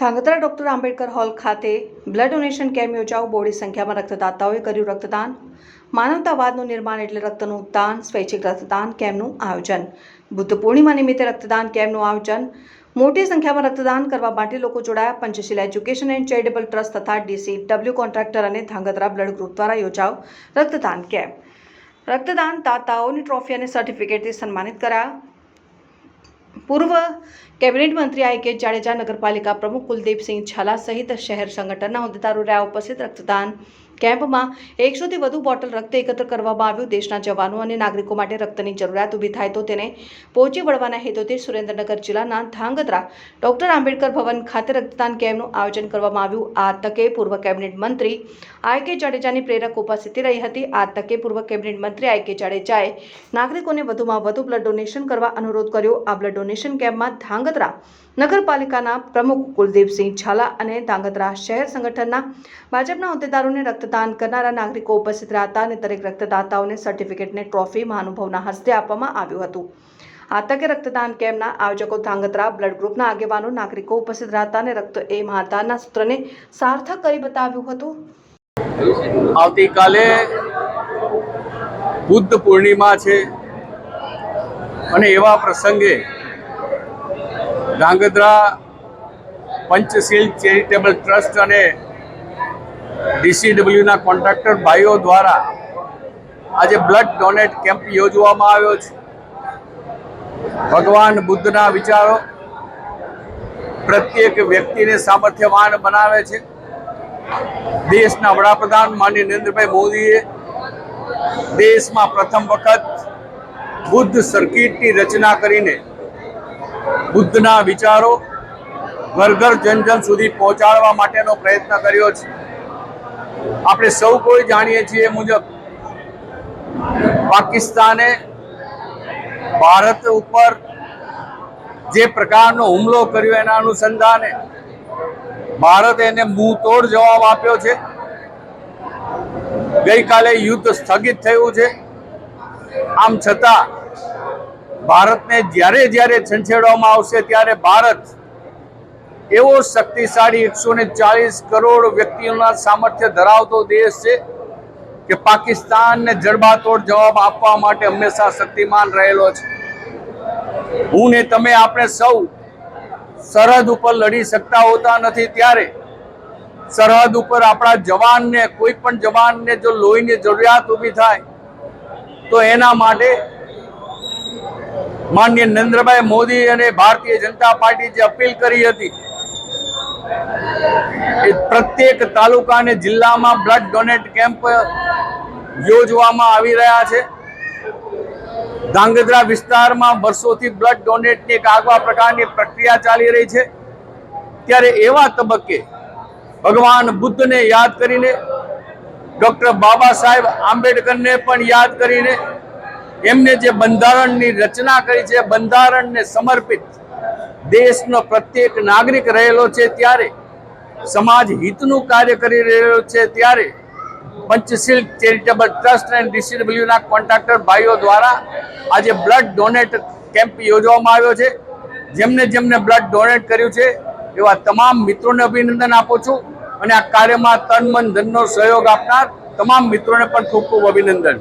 Dhrangadhra doctor Ambedkar hall ખાતે blood donation camp યોજાઓ બોડી સંખ્યામાં રક્તદાતાઓએ કર્યું રક્તદાન. માનવતાવાદનું નિર્માણ એટલે રક્તનું દાન, સ્વૈચ્છિક રક્તદાન કેમ્પનું આયોજન. બુદ્ધ પૂર્ણિમા નિમિત્તે રક્તદાન કેમ્પનું આયોજન. મોટી સંખ્યામાં રક્તદાન કરવા માટે લોકો જોડાયા. Panchshila education and charitable trust તથા ડીસી ડબલ્યુ કોન્ટ્રાક્ટર અને ધાંગધ્રા બ્લડ ગ્રુપ દ્વારા યોજાવ રક્તદાન કેમ્પ. રક્તદાન દાતાઓની ટ્રોફી અને સર્ટિફિકેટથી સન્માનિત કરાયા. પૂર્વ કેબિનેટ મંત્રી આઈ કે જાડેજા નગરપાલિકા પ્રમુખ કુલદીપસિંહ ઝાલા સહિત શહેર સંગઠનના હોદ્દેદારો રહ્યા ઉપસ્થિત રક્તદાન કેમ્પમાં એકસોથી વધુ બોટલ રક્ત એકત્ર કરવામાં આવ્યું. દેશના જવાનો અને નાગરિકો માટે રક્તની જરૂરિયાત ઊભી થાય તો તેને પહોંચી વળવાના હેતુથી સુરેન્દ્રનગર જિલ્લાના ધાંગધ્રા ડોક્ટર આંબેડકર ભવન ખાતે રક્તદાન કેમ્પનું આયોજન કરવામાં આવ્યું. આ તકે પૂર્વ કેબિનેટ મંત્રી આઈ કે જાડેજાની પ્રેરક ઉપસ્થિતિ રહી હતી. આ તકે પૂર્વ કેબિનેટ મંત્રી આઈ કે જાડેજાએ નાગરિકોને વધુમાં વધુ બ્લડ ડોનેશન કરવા અનુરોધ કર્યો. આ બ્લડ ડોનેશન કેમ્પમાં ધાંગધ્રા નગરપાલિકાના પ્રમુખ કુલદીપસિંહ ઝાલા અને ધાંગધ્રા શહેર સંગઠનના ભાજપના હોદ્દેદારોને રક્તદાન કરનારા નાગરિકો ઉપસ્થિત રહ્યા અને દરેક રક્તદાતાઓને સર્ટિફિકેટને ટ્રોફી મહાનુભાવના હસ્તે આપવામાં આવ્યું હતું. આ તકે રક્તદાન કેમ્પના આયોજકો ધાંગધ્રા બ્લડ ગ્રુપના આગેવાનો, નાગરિકો ઉપસ્થિત રહ્યા અને રક્ત એ મહાદાનના સૂત્રને સાર્થક કરી બતાવ્યું હતું. આવતીકાલે બુદ્ધ પૂર્ણિમા છે અને એવા પ્રસંગે ધ્રાંગધ્રા પંચશીલ ચેરિટેબલ ટ્રસ્ટ અને ડીસીડબ્લ્યુના કોન્ટ્રાક્ટર ભાઈઓ દ્વારા આજે બ્લડ ડોનેટ કેમ્પ યોજવામાં આવ્યો છે. ભગવાન બુદ્ધના વિચારો પ્રત્યેક વ્યક્તિને સામર્થ્યવાન બનાવે છે. દેશના વડાપ્રધાન માનનીય નરેન્દ્રભાઈ મોદીએ દેશમાં પ્રથમ વખત બુદ્ધ સર્કિટની રચના કરીને બુદ્ધના વિચારો ઘર ઘર જન જન સુધી પહોંચાડવા માટેનો પ્રયત્ન કર્યો છે. આપણે સૌ કોઈ જાણીએ છીએ મુજબ પાકિસ્તાને ભારત ઉપર જે પ્રકારનો હુમલો કર્યો એના અનુસંધાને ભારત એને તોડ જવાબ આપ્યો છે. ગઈકાલે યુદ્ધ સ્થગિત થયું છે. આમ છતાં ભારતને જ્યારે જ્યારે છંછેડવામાં આવશે ત્યારે ભારત એવો શક્તિશાળી એકસો ને ચાલીસ કરોડ વ્યક્તિઓના સામર્થ્ય ધરાવતો દેશ છે કે પાકિસ્તાનને જડબાતોડ જવાબ આપવા માટે હંમેશા શક્તિમાન રહેલો છે. હું ને તમે આપણે સૌ સરહદ ઉપર લડી શકતા હોતા નથી ત્યારે સરહદ ઉપર આપણા જવાનને, કોઈ પણ જવાનને જો લોહીની જરૂરિયાત ઊભી થાય, તો એના માટે માનનીય નરેન્દ્રભાઈ મોદી અને ભારતીય જનતા પાર્ટી જે અપીલ કરી હતી પ્રત્યેક તાલુકા અને જિલ્લામાં બ્લડ ડોનેટ કેમ્પ યોજવામાં આવી રહ્યા છે. ધાંગધ્રા વિસ્તારમાં વર્ષોથી બ્લડ ડોનેટની એક આગવા પ્રકારની પ્રક્રિયા ચાલી રહી છે. ત્યારે એવા તબક્કે ભગવાન બુદ્ધને યાદ કરીને, ડૉક્ટર બાબા સાહેબ આંબેડકરને પણ યાદ કરીને, એમને જે બંધારણની રચના કરી છે, બંધારણને સમર્પિત દેશનો પ્રત્યેક નાગરિક રહેલો છે ત્યારે સમાજ હિતનું કાર્ય કરી રહ્યો છે ત્યારે પંચશીલ ચેરિટેબલ ટ્રસ્ટ એન્ડ ડીસીડબ્લ્યુના કોન્ટ્રાક્ટર ભાઈઓ દ્વારા આજે બ્લડ ડોનેટ કેમ્પ યોજવામાં આવ્યો છે. જેમને જેમને બ્લડ ડોનેટ કર્યું છે એવા તમામ મિત્રોને અભિનંદન આપું છું અને આ કાર્યમાં તન મન ધનનો સહયોગ આપનાર તમામ મિત્રોને પણ ખૂબ ખૂબ અભિનંદન.